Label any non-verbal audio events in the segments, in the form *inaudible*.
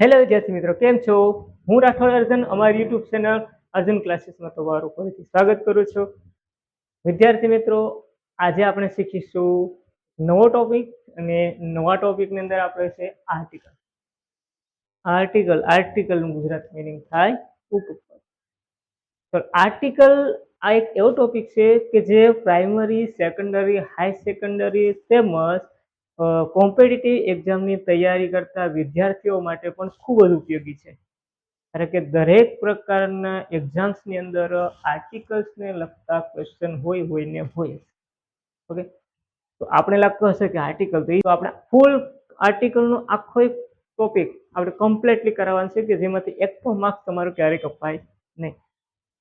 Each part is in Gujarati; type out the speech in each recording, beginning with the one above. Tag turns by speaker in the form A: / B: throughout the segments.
A: હેલો વિદ્યાર્થી મિત્રો, કેમ છો? હું રાઠોડ અર્જુન, અમારી યુટ્યુબ ચેનલ અર્જુન ક્લાસીસમાં તમારું ફરીથી સ્વાગત કરું છું. વિદ્યાર્થી મિત્રો, આજે આપણે શીખીશું નવો ટોપિક અને નવા ટોપિકની અંદર આપણે છે આર્ટિકલ આર્ટિકલ આર્ટિકલનું ગુજરાત મિનિંગ થાય ઉપપદ તો આર્ટિકલ આ એક એવો ટોપિક છે કે જે પ્રાઇમરી સેકન્ડરી હાઈ સેકન્ડરી તેમજ કોમ્પિટિટિવ એક્ઝામની તૈયારી કરતા વિદ્યાર્થીઓ માટે પણ ખૂબ જ ઉપયોગી છે. કારણ કે દરેક પ્રકારના એક્ઝામ્સની અંદર આર્ટિકલ્સને લગતા ક્વેશ્ચન હોય હોય ને હોય. ઓકે તો આપણે લાગતું હશે કે આર્ટિકલ તો એ તો આપણે ફૂલ આર્ટિકલનો આખો એક ટોપિક આપણે કમ્પ્લીટલી કરાવવાનું છે કે જેમાંથી એક પણ માર્ક્સ તમારો ક્યારેય કપાય નહીં.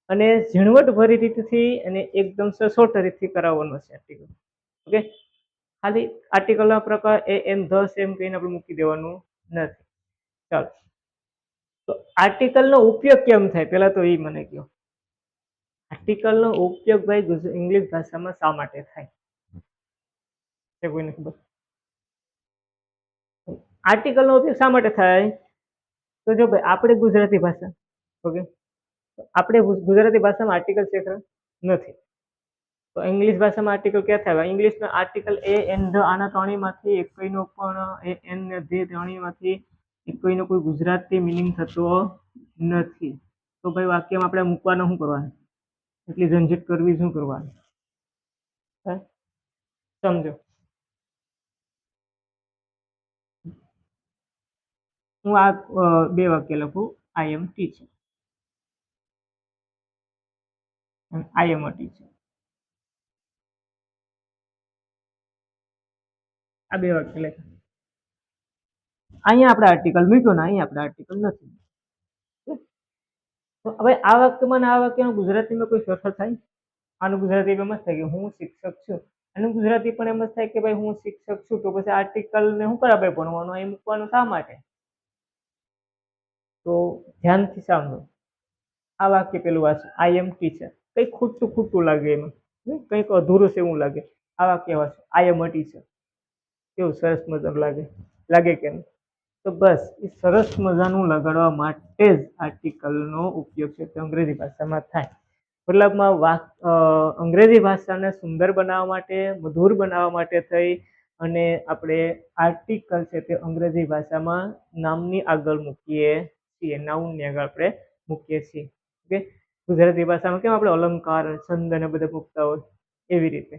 A: અને ઝીણવટભરી રીતથી અને એકદમ સસોટ રીતથી કરાવવાનો છે આર્ટિકલ ઓકે ખાલી આર્ટિકલના પ્રકાર એ એમ ધસ એમ કહીને આપણે મૂકી દેવાનું નથી. ચાલો. તો આર્ટિકલનો ઉપયોગ કેમ થાય? પહેલાં તો એ મને કહો. આર્ટિકલનો ઉપયોગ ભાઈ ઇંગ્લિશ ભાષામાં શા માટે થાય? છે કોઈને ખબર? આર્ટિકલનો ઉપયોગ શા માટે થાય? તો જો ભાઈ આપણે ગુજરાતી ભાષા ઓકે આપણે ગુજરાતી ભાષામાં આર્ટિકલ શેખર નથી. તો ઇંગ્લિશ ભાષામાં આર્ટિકલ ક્યાં થાય? ઇંગ્લિશમાં આર્ટિકલ એ એન ધ આના ત્રણેયમાંથી એકોઈનો પણ એ એન ને ધે ત્રણેયમાંથી એકોઈનો કોઈ ગુજરાતી મિનિંગ થતો નથી. તો ભાઈ વાક્યમાં આપણે મૂકવાનું શું કરવાનું? એટલી ઝંઝટ કરવી શું કરવાનું? સમજો. હું આ બે વાક્ય લખું. આઈ એમ teacher I M a teacher આ બે વાક્ય લખ્યા અહીંયા આપણે આર્ટિકલ મૂક્યો ને અહીંયા આપણે આર્ટિકલ નથી. તો હવે આ વાક્યમાં આ વાક્યનું ગુજરાતીમાં કોઈ ફેરફાર થાય? આનું ગુજરાતી એમ જ થાય કે હું શિક્ષક છું. અને ગુજરાતી પણ એમ જ થાય કે ભાઈ હું શિક્ષક છું તો પછી આર્ટિકલ ને શું કરા ભાઈ ભણવાનું, અહીં મૂકવાનું શા માટે? તો ધ્યાનથી સાંભળો. આ વાક્ય પેલું વાંચો. આઈ એમ ટીચર કંઈક ખોટું ખોટું લાગે એમાં. કંઈક અધૂરું છે એવું લાગે. આ વાક્ય વાંચો. આઈ એમ અ ટીચર કેવું સરસ મજાનું લાગે? લાગે કેમ તો બસ, એ સરસ મજાનું લગાડવા માટે જ આર્ટિકલનો ઉપયોગ છે તે અંગ્રેજી ભાષામાં થાય. મતલબમાં વાક અંગ્રેજી ભાષાને સુંદર બનાવવા માટે, મધુર બનાવવા માટે થઈ અને આપણે આર્ટિકલ છે તે અંગ્રેજી ભાષામાં નામની આગળ મૂકીએ છીએ. નાઉનની આગળ આપણે મૂકીએ છીએ. ઓકે? ગુજરાતી ભાષામાં કેમ આપણે અલંકાર, છંદ અને બધા મૂકતા હોય? એવી રીતે.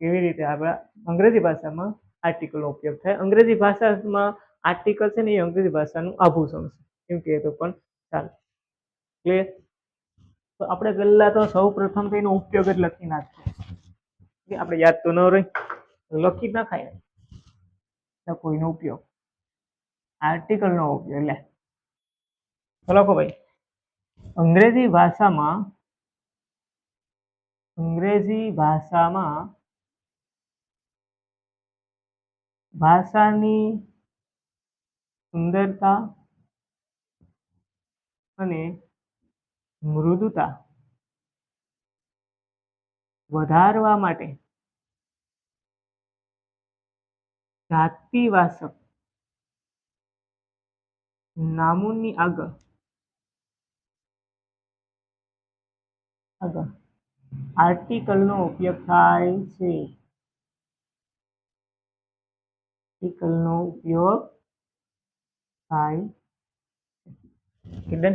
A: એવી રીતે આપણા અંગ્રેજી ભાષામાં આર્ટિકલનો ઉપયોગ થાય. અંગ્રેજી ભાષામાં આર્ટિકલ છે ને એ અંગ્રેજી ભાષાનું આભૂષણ છે. એમ કહીએ તો પણ ચાલે. ક્લિયર તો આપણે પહેલાં તો સૌ પ્રથમ તો એનો ઉપયોગ જ લખી નાખીએ. આપણે યાદ તો ન રહી. લખી નાખાય કોઈનો ઉપયોગ. આર્ટિકલનો ઉપયોગ. એટલે લખો ભાઈ. અંગ્રેજી ભાષામાં અંગ્રેજી ભાષામાં ભાષાની સુંદરતા અને મૃદુતા વધારવા માટે જાતિવાસક નામોની આગળ આગળ આર્ટિકલનો ઉપયોગ થાય છે. આર્ટિકલનો ઉપયોગ થાય છે.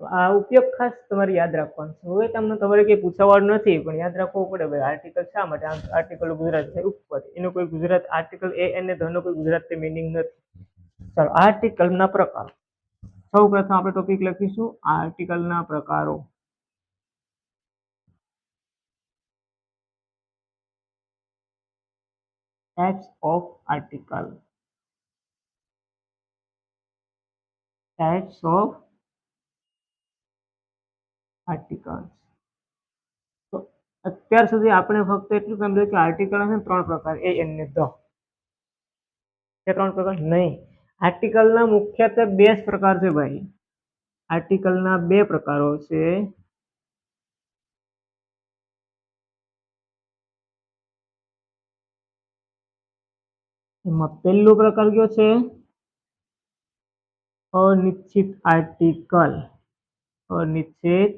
A: આ ઉપયોગ ખાસ તમારે યાદ રાખવાનો છે. હવે તમને ખબર કંઈ પૂછાવાનું નથી, પણ યાદ રાખવું પડે ભાઈ આર્ટિકલ શા માટે આર્ટિકલ ગુજરાત છે? ઉપર. એનો કોઈ ગુજરાત આર્ટિકલ એ એને ધનો કોઈ ગુજરાતી મિનિંગ નથી. ચાલો આર્ટિકલના પ્રકાર. સૌ પ્રથમ આપણે ટોપિક લખીશું આર્ટિકલના પ્રકારો. Types of article. Types of articles. તો અત્યાર સુધી આપણે ફક્ત એટલું સમજ્યું કે આર્ટિકલ છે ત્રણ પ્રકાર. એ એન ને ધ. એ ત્રણ પ્રકાર નહીં. આર્ટિકલના મુખ્યત્વે બે પ્રકાર છે ભાઈ. આર્ટિકલના બે પ્રકારો છે. એમાં પહેલો પ્રકાર કયો છે? અનિશ્ચિત આર્ટિકલ. અનિશ્ચિત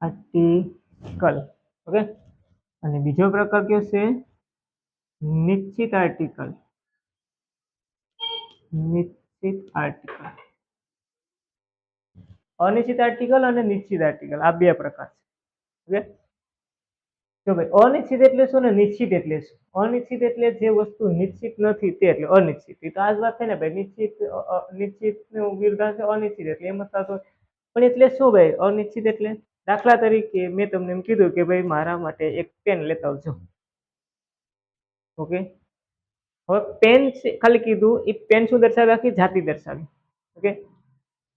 A: આર્ટિકલ. ઓકે? અને બીજો પ્રકાર કયો છે? નિશ્ચિત આર્ટિકલ. નિશ્ચિત આર્ટિકલ. અનિશ્ચિત આર્ટિકલ અને નિશ્ચિત આર્ટિકલ. આ બે પ્રકાર છે. ઓકે? જો ભાઈ અનિશ્ચિત એટલે શું ને નિશ્ચિત એટલે શું? અનિશ્ચિત એટલે જે વસ્તુ નિશ્ચિત નથી તે એટલે અનિશ્ચિત તો આ જ વાત થઈ ને ભાઈ નિશ્ચિત નિશ્ચિત વિરુદ્ધાંશ અનિશ્ચિત એટલે એમ જ તો હોય. પણ એટલે શું ભાઈ? અનિશ્ચિત એટલે? દાખલા તરીકે મેં તમને એમ કીધું કે ભાઈ મારા માટે એક પેન લેતા આવજો. ઓકે? હવે પેન ખાલી કીધું, એ પેન શું દર્શાવે? આખી જાતિ દર્શાવે. ઓકે?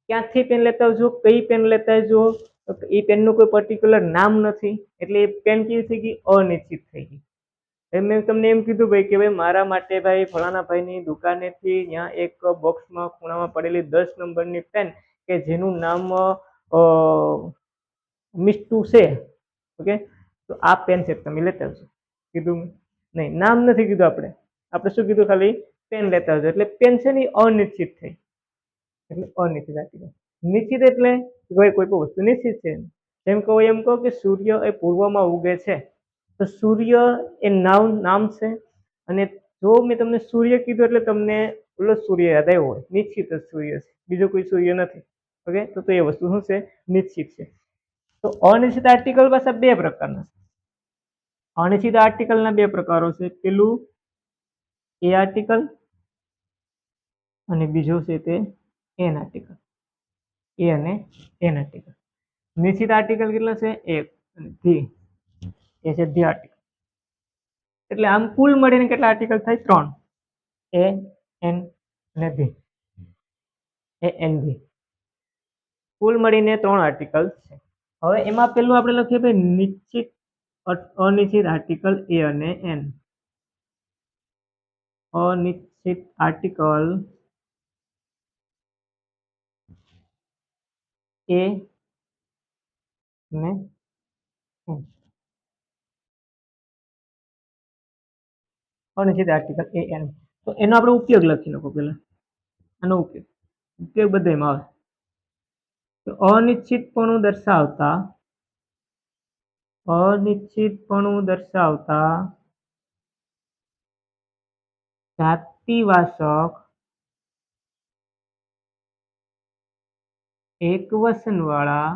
A: ક્યાંથી પેન લેતા આવજો? કઈ પેન લેતા આવજો? એ પેનનું કોઈ પર્ટિક્યુલર નામ નથી, એટલે એ પેન કેવી થઈ ગઈ? અનિશ્ચિત થઈ ગઈ. એમ મેં તમને એમ કીધું ભાઈ કે ભાઈ મારા માટે ભાઈ ફલાણા ભાઈની દુકાનેથી ત્યાં એક બોક્સમાં ખૂણામાં પડેલી દસ નંબરની પેન કે જેનું નામ મિસ્ટુ છે, ઓકે? તો આ પેન છે તમે લેતા આવશો કીધું નહીં, નામ નથી કીધું આપણે. આપણે શું કીધું ખાલી? પેન લેતા આવજો. એટલે પેન છે ને અનિશ્ચિત થઈ એટલે અનિશ્ચિત આર્ટિકલ નિશ્ચિત એટલે કોઈ કોઈ પણ વસ્તુ નિશ્ચિત છે. જેમ કહો એમ કહો કે સૂર્ય એ પૂર્વમાં ઉગે છે. તો સૂર્ય એ નામ નામ છે અને જો મેં તમને સૂર્ય કીધું એટલે તમને ઓલો સૂર્ય યાદ આવ્યો હોય. નિશ્ચિત જ સૂર્ય છે. બીજો કોઈ સૂર્ય નથી. ઓકે? તો તો એ વસ્તુ શું છે? નિશ્ચિત છે. તો અનિશ્ચિત આર્ટિકલ પાસે બે પ્રકારના છે. અનિશ્ચિત આર્ટિકલના બે પ્રકારો છે. પેલું એ આર્ટિકલ અને બીજું છે તે એન આર્ટિકલ. એ અને એન આર્ટિકલ નિશ્ચિત આર્ટિકલ કેટલા છે? અને ધી એ છે ધી આર્ટિકલ એટલે આમ કુલ મળીને કેટલા આર્ટિકલ થાય? ત્રણ. એ એન અને ધી એ એન ધી કુલ મળીને ત્રણ આર્ટિકલ છે. હવે એમાં પેલું આપણે લખીએ ભાઈ નિશ્ચિત અનિશ્ચિત આર્ટિકલ એ અને એન અનિશ્ચિત આર્ટિકલ એ ને અને અનિશ્ચિત આર્ટિકલ એ એન તો એનો આપણે ઉપયોગ લખી નાખો પેલા આનો ઉપયોગ. ઉપયોગ બધામાં આવે. તો અનિશ્ચિતપણું દર્શાવતા અનિશ્ચિતપણું દર્શાવતા જાતિવાચક એક વસનવાળા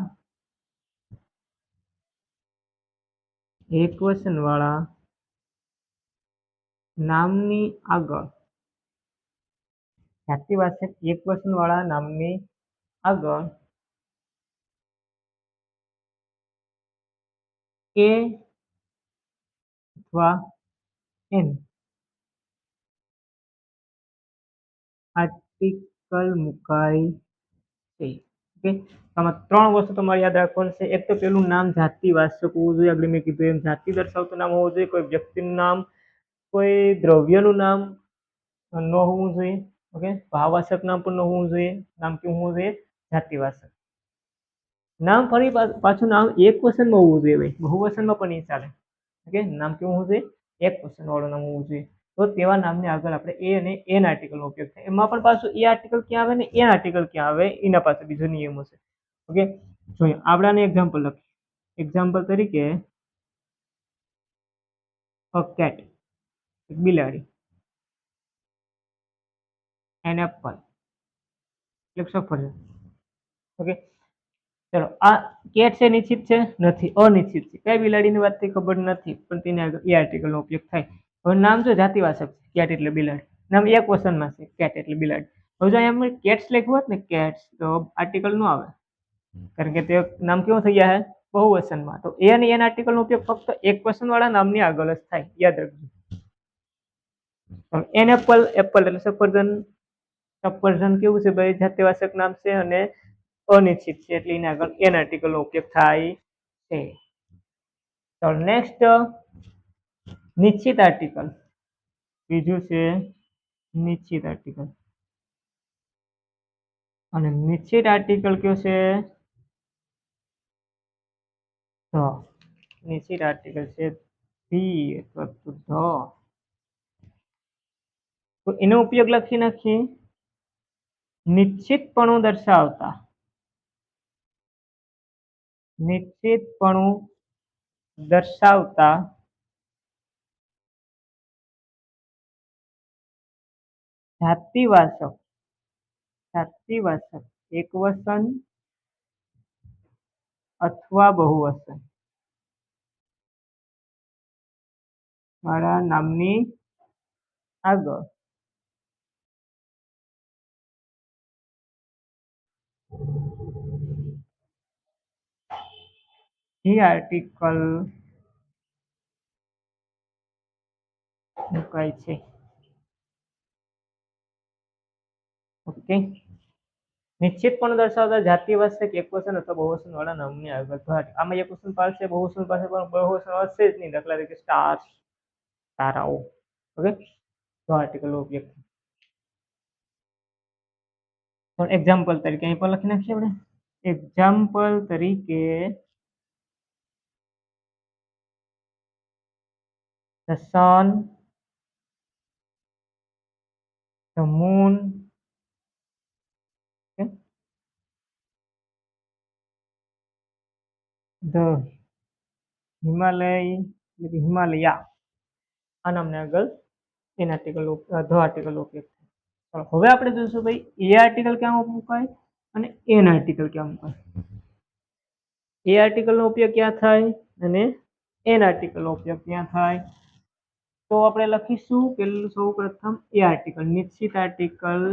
A: એક વસનવાળા નામની આગળ. જાતિવાચક એક વસનવાળા નામની આગળ. એ અથવા એન. આર્ટિકલ મુકાય છે. ઓકે? આમાં ત્રણ વસ્તુ તમારે યાદ રાખવાની છે. એક તો પેલું નામ જાતિ જાતિવાચક હોવું જોઈએ. આગળ મેં કીધું એમ જાતિ દર્શાવતું નામ હોવું જોઈએ. કોઈ વ્યક્તિનું નામ, કોઈ દ્રવ્યનું નામ ન હોવું જોઈએ. ઓકે? ભાવવાચક નામ પણ ન હોવું જોઈએ. નામ કેવું હોવું જોઈએ? જાતિવાચક. નામ ફરી પાછું નામ એક ક્વેશ્ચનમાં હોવું જોઈએ ભાઈ. બહુવચનમાં પણ એ ચાલે. ઓકે? નામ કેવું હોવું જોઈએ? એક વાળું નામ હોવું જોઈએ. તો તેવા નામની આગળ આપણે એ અને એન આર્ટિકલનો ઉપયોગ થાય. એમાં પણ પાછું એ આર્ટિકલ ક્યાં આવે ને એન આર્ટિકલ ક્યાં આવે, એના પાસે બીજો નિયમો છે. ઓકે જોઈએ આપણાને એક્ઝામ્પલ લખીએ. એક્ઝામ્પલ તરીકે અ કેટ બિલાડી એન એપલ એક સફરજન. ઓકે ચલો, આ કેટ છે નિશ્ચિત છે? નથી. અનિશ્ચિત છે. કઈ બિલાડીની વાત ખબર નથી, પણ તેને આગળ એ આર્ટિકલનો ઉપયોગ થાય. હવે નામ જો જાતિવાચક છે. કેટ એટલે બિલાડી. નામ એક વસનમાં છે. કેટ એટલે બિલાડી. હવે જો અહીંયા કેટ્સ લખ્યું હોત ને કેટ્સ તો આર્ટિકલનું આવે. કારણ કે તે નામ કેવું થઈ ગયા છે? બહુવચનમાં તો એ અને એન આર્ટિકલનો ઉપયોગ ફક્ત એક વચનવાળા નામની આગળ જ થાય. યાદ રાખજો. એન એપલ એપલ એટલે સફરજન. સફરજન કેવું છે ભાઈ? જાતિવાચક નામ છે અને અનિશ્ચિત છે. એટલે એના આગળ એન આર્ટિકલનો ઉપયોગ થાય છે. તો નેક્સ્ટ નિશ્ચિત આર્ટિકલ બીજું છે નિશ્ચિત આર્ટિકલ અને નિશ્ચિત આર્ટિકલ કયો છે? નિશ્ચિત આર્ટિકલ છે ધી અથવા તો એનો ઉપયોગ લખી નાખીએ નિશ્ચિતપણું દર્શાવતા. નિશ્ચિતપણું દર્શાવતા જાતિવાચક જાતિવાચક એકવસન અથવા બહુવસન. મારા નામની આગળ. જે આર્ટિકલ મુકાય છે. ઓકે નિશ્ચિતપણું દર્શાવતા જાતિવાચક એકવચન અથવા બહુવચન વાળા નામની આગળ ઘાટ આમાં એકવચન પાસે બહુવચન પાસે પણ બહુવચન હશે જ નહીં દાખલા તરીકે સ્ટાર્સ તારાઓ ઓકે તો આર્ટિકલ ઉપયોગ પણ એક્ઝામ્પલ તરીકે અહીં પણ લખી નાખીએ આપણે એક્ઝામ્પલ તરીકે the sun, the moon the Himalaya એટલે કે હિમાલયા. આ નામને આગળ એન આર્ટિકલ ધ આર્ટિકલ ઉપયોગ થાય. હવે આપણે જોઈશું ભાઈ, એ આર્ટિકલ ક્યાં મુકાય અને એન આર્ટિકલ ક્યાં મુકાય? એ આર્ટિકલનો ઉપયોગ ક્યાં થાય અને એન આર્ટિકલનો ઉપયોગ ક્યાં થાય? તો આપણે લખીશું પેલું સૌ પ્રથમ એ આર્ટિકલ, નિશ્ચિત આર્ટિકલ,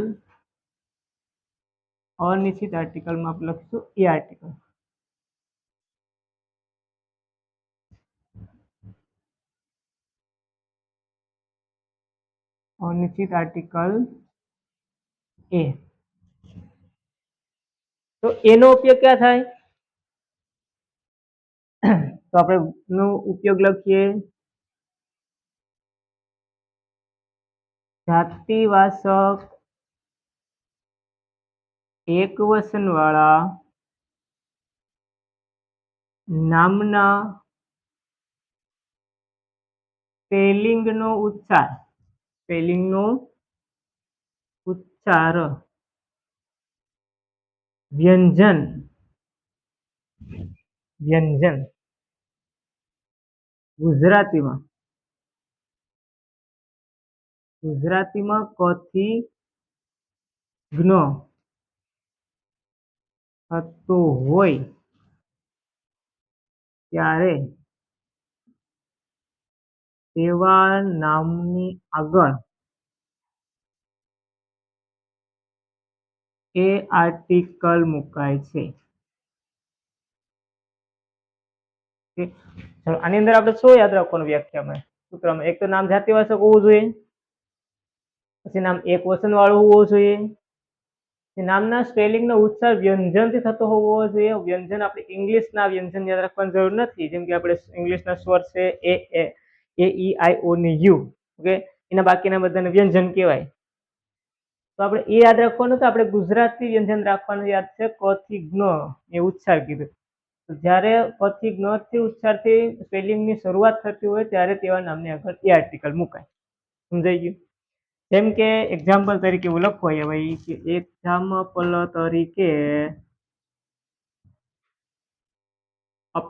A: અનિશ્ચિત આર્ટિકલમાં આપણે લખીશું એ આર્ટિકલ. અનિશ્ચિત આર્ટિકલ એ તો એનો ઉપયોગ ક્યાં થાય? તો આપણે નો ઉપયોગ લખીએ. જાતિવાસક એક વચન વાળા નામના સ્પેલિંગનો ઉચ્ચાર. સ્પેલિંગનો ઉચ્ચાર. વ્યંજન. વ્યંજન. ગુજરાતીમાં. ગુજરાતીમાં કથી જ્ઞ થતો હોય. ત્યારે તેવા નામની આગળ એ આર્ટિકલ મુકાય છે. આની અંદર આપણે શું યાદ રાખવાનું વ્યાખ્યામાં? સૂત્રમાં એક તો નામ જાતિવાચક હોવું જોઈએ, પછી નામ એક વચન વાળું હોવું જોઈએ નામના સ્પેલિંગનો ઉચ્ચાર વ્યંજનથી થતો હોવો જોઈએ. વ્યંજન આપણે ઇંગ્લિશના વ્યંજન યાદ રાખવાની જરૂર નથી, જેમ કે આપણે ઇંગ્લિશના સ્વર છે એ એ. એ ઈ આઈ ઓ ને યુ ઓકે એના બાકીના બધાને વ્યંજન કહેવાય. તો આપણે એ યાદ રાખવાનું, તો આપણે ગુજરાતી વ્યંજન રાખવાનું યાદ છે, ક જ્ઞ એ ઉચ્ચાર કીધું. તો જ્યારે ક થી ઉચ્ચારથી સ્પેલિંગની શરૂઆત થતી હોય, ત્યારે તેવા નામની આગળ એ આર્ટિકલ મુકાય. સમજાઈ ગયું? જેમ કે એક્ઝામ્પલ તરીકે એવું લખો હોય ભાઈ કે એક્ઝામ્પલ તરીકે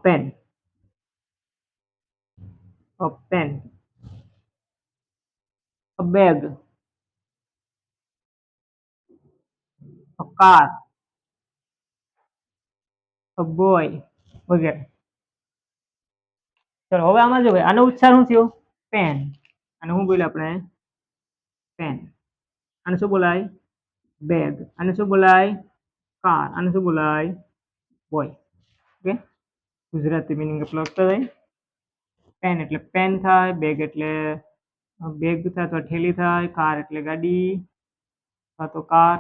A: pen a pen. A bag. A car. A boy. વગેરે. ચલો, હવે આમાં જો ભાઈ, આનો ઉચ્ચાર શું થયો? પેન અને શું બોલે આપણે? પેન આને શું બોલાય? બેગ આને શું બોલાય? કાર આને શું બોલાય? બોય ઓકે ગુજરાતી મિનિંગ અપલોડ જાય પેન એટલે પેન થાય બેગ એટલે બેગ થાય અથવા ઠેલી થાય કાર એટલે ગાડી અથવા તો કાર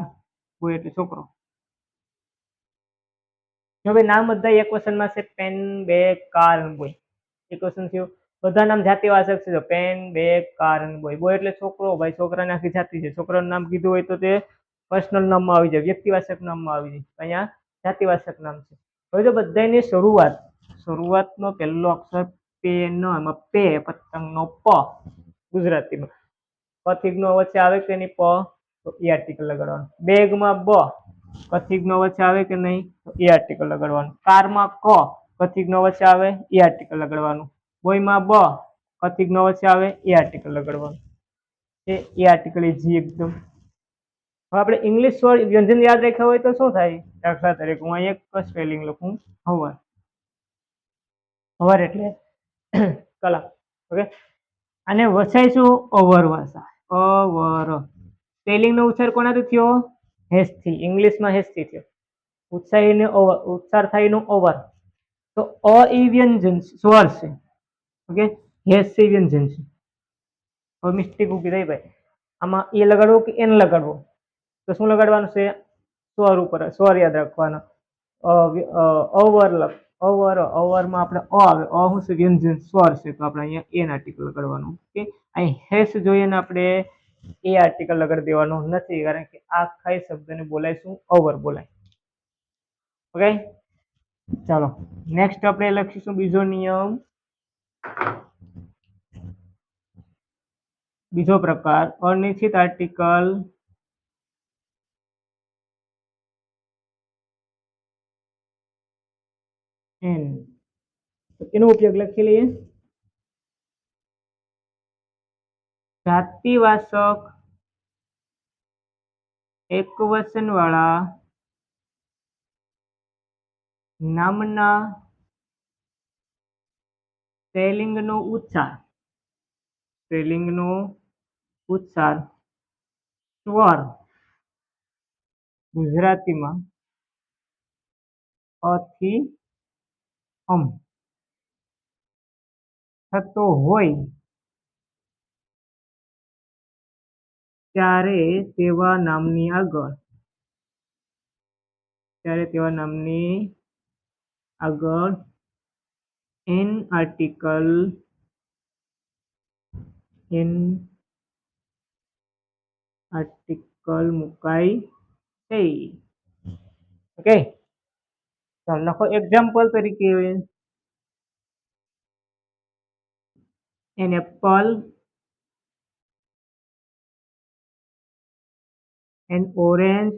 A: બોય એટલે છોકરો. જો ભાઈ નામ બધા એક વચનમાં છે પેન બેગ કાર અને બોય એક ક્વેશ્ચન થયું બધા નામ જાતિવાચક છે પેન બેગ કાર અને બોય બોય એટલે છોકરો, ભાઈ છોકરાની આખી જાતિ છે. છોકરાનું નામ કીધું હોય તો તે પર્સનલ નામમાં આવી જાય, વ્યક્તિવાચક નામમાં આવી જાય. અહીંયા જાતિવાચક નામ છે. હવે જો બધાની શરૂઆત, શરૂઆતનો પહેલો અક્ષર પે નો એમાં પે, પતંગનો પ, ગુજરાતીમાં. પથિકનો વચ્ચે આવે કે નહીં પ? તો એ આર્ટિકલ લગાડવાનું. બેગમાં બ કથિકનો વચ્ચે આવે કે નહીં? તો એ આર્ટિકલ લગાડવાનું. કારમાં ક કથિકનો વચ્ચે આવે, એ આર્ટિકલ લગાડવાનું. બોયમાં બ કથિકનો વચ્ચે આવે, એ આર્ટિકલ લગાડવાનું. એ એ આર્ટિકલ જી એકદમ. હવે આપણે ઇંગ્લિશ વર્ડ વ્યંજન યાદ રાખ્યા હોય તો શું થાય? દાખલા તરીકે હું અહીંયા એક સ્પેલિંગ લખું. હવર હવર એટલે? *coughs* કલા, ઓકે? અને વસાઈશું અવર વાસા અવર. સ્પેલિંગનો ઉચ્ચાર કોનાથી થયો? હેસથી, ઇંગ્લિશમાં હેસથી થયો. ઉત્સાહીને ઓવર ઉચ્ચાર થાય એનું ઓવર તો અ ઇવ્યંજન વ્યંજન સ્વર છે ઓકે? હેસ ઇવ્યંજન વ્યંજન છે હવે મિસ્ટેક ઊભી થઈ ભાઈ. આમાં એ લગાડવો કે એન લગાડવો? તો શું લગાડવાનું છે? સ્વર ઉપર સ્વર યાદ રાખવાનો. અવર લખ. અવર, અવરમાં આપણે અ આવે. અ શું છે? વ્યંજન સ્વર છે. તો આપણે અહીંયા એન આર્ટિકલ લગાડવાનું. ઓકે? અહીં હેસ જોઈએ ને આપણે એ આર્ટિકલ લગાડી દેવાનું નથી. કારણ કે આ ખાઈ શબ્દને બોલાય અવર બોલાય. ઓકે? ચાલો. નેક્સ્ટ આપણે લખીશું બીજો નિયમ. બીજો પ્રકાર. અનિશ્ચિત આર્ટિકલ એન તો એનો ઉપયોગ લખી લઈએ. જાતિવાચક એક વચનવાળા નામના સ્પેલિંગનો ઉચ્ચાર. સ્પેલિંગનો ઉચ્ચાર સ્વર. ગુજરાતીમાં અથી અમ. થતો હોય ત્યારે તેવા નામની આગળ, ત્યારે તેવા નામની આગળ એન આર્ટિકલ એન આર્ટિકલ મુકાઈ છે ઓકે. ચાલો, લખો એક્ઝામ્પલ તરીકે an apple an orange,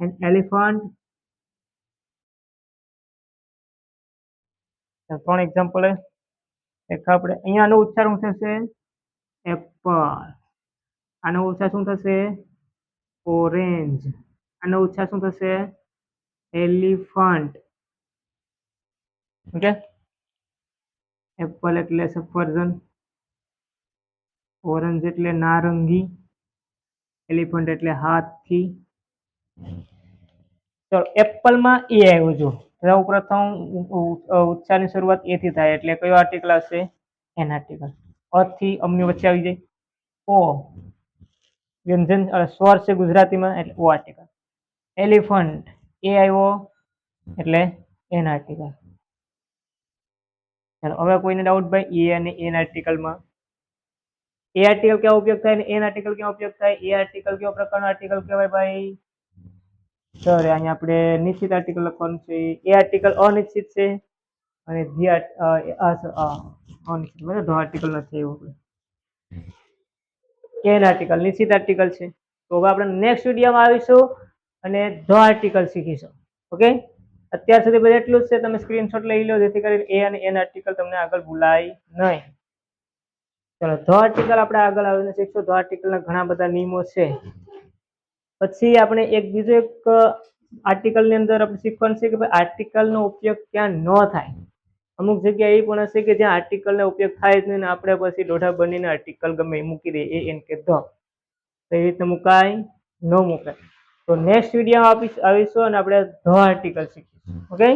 A: an elephant. ત્રણ એક્ઝામ્પલ એક આપણે અહીંયાનો ઉચ્ચાર શું થશે? એપલ આનો ઉચ્ચાર શું થશે? ઓરેન્જ. આનો ઉચ્ચાર શું થશે એલિફન્ટ ઓકે એપલ એટલે સફરજન ઓરેન્જ એટલે નારંગી એલિફન્ટ એટલે હાથી ચલો એપલમાં એ આવ્યું જો સૌ પ્રથમ ઉ- ઉ- અ, ઉચ્ચારની શરૂઆત એથી થાય એટલે કયો આર્ટિકલ આવશે એન આર્ટિકલ અથી અમની વચ્ચે આવી જાય ઓ વ્યંજન અ, સ્વર છે ગુજરાતીમાં એટલે ઓ આર્ટિકલ એલિફન્ટ એ આવ્યો એટલે એન આર્ટિકલ ચાલો હવે કોઈને ડાઉટ ભાઈ? એ અને એન આર્ટિકલમાં એ આર્ટિકલ ક્યાં ઉપયોગ થાય ને એન આર્ટિકલ ક્યાં ઉપયોગ થાય? એ આર્ટિકલ કેવા પ્રકારનો આર્ટિકલ કહેવાય ભાઈ? સર અહીંયા આપણે નિશ્ચિત આર્ટિકલ લખવાનું છે. એ આર્ટિકલ અનિશ્ચિત છે અને ધી અનિશ્ચિત. બરાબર ધો આર્ટિકલ નથી એવું એન આર્ટિકલ નિશ્ચિત આર્ટિકલ છે. તો હવે આપણે નેક્સ્ટ વિડીયોમાં આવીશું. અને ધ આર્ટિકલ શીખીશું. ઓકે અત્યાર સુધી બધું એટલું જ છે. તમે સ્ક્રીનશોટ લઈ લો, જેથી કરીને એ અને એન આર્ટિકલ તમને આગળ ભૂલાય નહીં. ચલો ધ આર્ટિકલ આપણે આગળ આવીને શીખશું ધ આર્ટિકલના ઘણા બધા નિયમો છે. પછી આપણે એક બીજો એક આર્ટિકલની અંદર આપણે શીખવાનું છે કે ભાઈ આર્ટિકલનો ઉપયોગ ક્યાં ન થાય. અમુક જગ્યા એ પણ હશે કે જ્યાં આર્ટિકલનો ઉપયોગ થાય જ નહીં આપણે પછી દોઢા બનીને આર્ટિકલ ગમે મૂકી દઈએ એ એન કે ધ. તો એ રીતે મુકાય, ન મુકાય. તો નેક્સ્ટ વિડીયોમાં આપીશ આવીશું અને આપણે ધ આર્ટિકલ શીખીશું. ઓકે